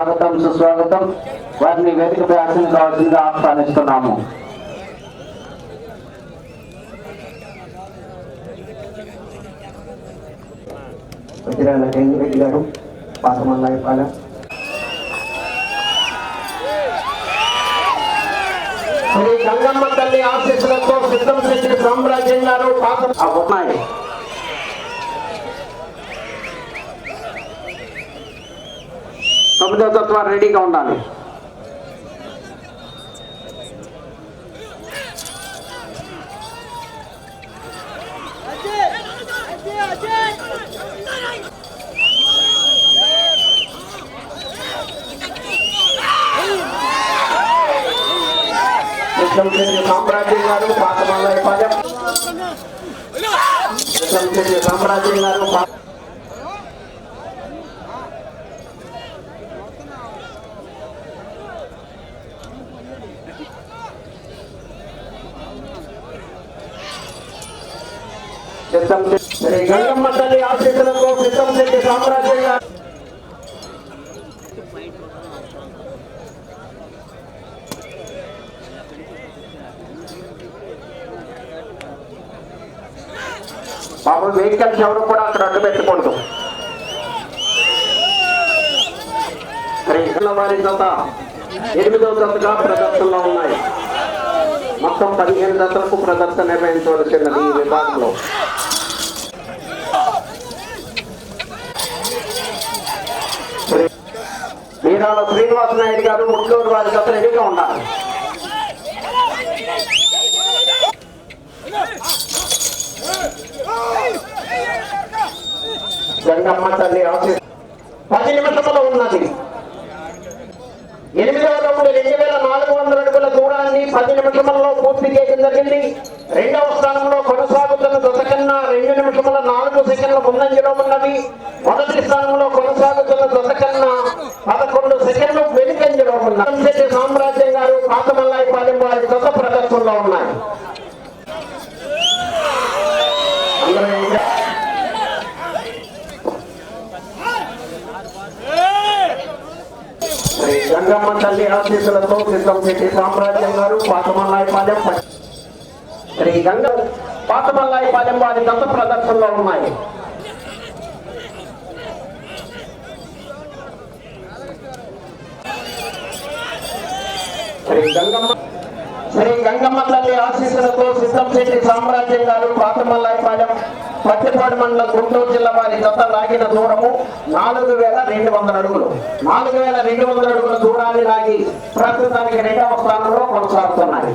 స్వాగతం సుస్వాగతం. వారిని వేదికపై ఆశలు కావాల్సిందిగా ఆహ్వానిస్తున్నాము. వజ్రాల గారు పాతమల్లాయపాలెం శ్రీ గంగమ్మ తల్లి ఆశీస్సులతో సిద్ధం చేసిన సామ్రాజ్యం గారు ఆ, ఉన్నాయి తొమ్మిదో తత్వ రెడీగా ఉండాలి. సామ్రాజ్యం గారు పాత సిద్ధం పాదం సామ్రాజ్యం గారు పా- సిద్ధం చే- శ్రీ గంగమ్మ తల్లి ఆశీస్సులతో సిద్ధం చేసిన సామ్రాజ్యం గారు బాబు వెహికల్స్ ఎవరు కూడా అక్కడ అడ్డు పెట్టకూడదు వారి జత ఎనిమిదవ జతగా ప్రదర్శనలో ఉన్నాయి. మొత్తం పదిహేను దశలకు ప్రదర్శన నిర్వహించవలసినది ఈ విభాగంలో. శ్రీ- శ్రీనివాస నాయుడు గారు ముట్లూరు వారి దశ రెడీగా ఉండాలి జంగమ్మ తల్లి ఆశీస్ పది నిమిషములు ఉన్నది. ఎనిమిదవ రౌండ్ రెండు వేల నాలుగు వందల స్థానాన్ని పది నిమిషములలో పూర్తి చేయడం జరిగింది. రెండవ స్థానంలో కొనసాగుతున్న దశ కన్నా రెండు నిమిషముల నాలుగు సెకండ్ల ముందంజలో ఉన్నవి మొదటి స్థానంలో కొనసాగుతున్న దశ కన్నా పదకొండు సెకండ్లు వెనుకంజలో ఉన్నాయి శెట్టి సామ్రాజ్యం గారు పాతమల్లాయిపాలెం వారి దశ ప్రదర్శనలో ఉన్నాయి అందరూ ఇంకా శ్రీ గంగమ్మ తల్లి ఆశీస్సులతో సిద్ధం సామ్రాజ్యం గారు పాతమల్లాయపాలెం శ్రీ గంగ పాతమల్లాయపాలెం వారి దత్త ప్రదర్శనలో ఉన్నాయి. శ్రీ గంగమ్మ శ్రీ గంగమ్మ తల్లి ఆశీస్సులతో సిద్ధం శెట్టి సామ్రాజ్యం గారు పాతమల్లాయపాలెం పత్తిపాడు మండలం గుంటూరు జిల్లా వారి దత్త లాగిన దూరము నాలుగు వేల రెండు వందల అడుగులు. నాలుగు వేల రెండు వందల అడుగుల దూరాన్ని లాగి ప్రస్తుతానికి రెండవ స్థానంలో కొనసాగుతున్నాయి.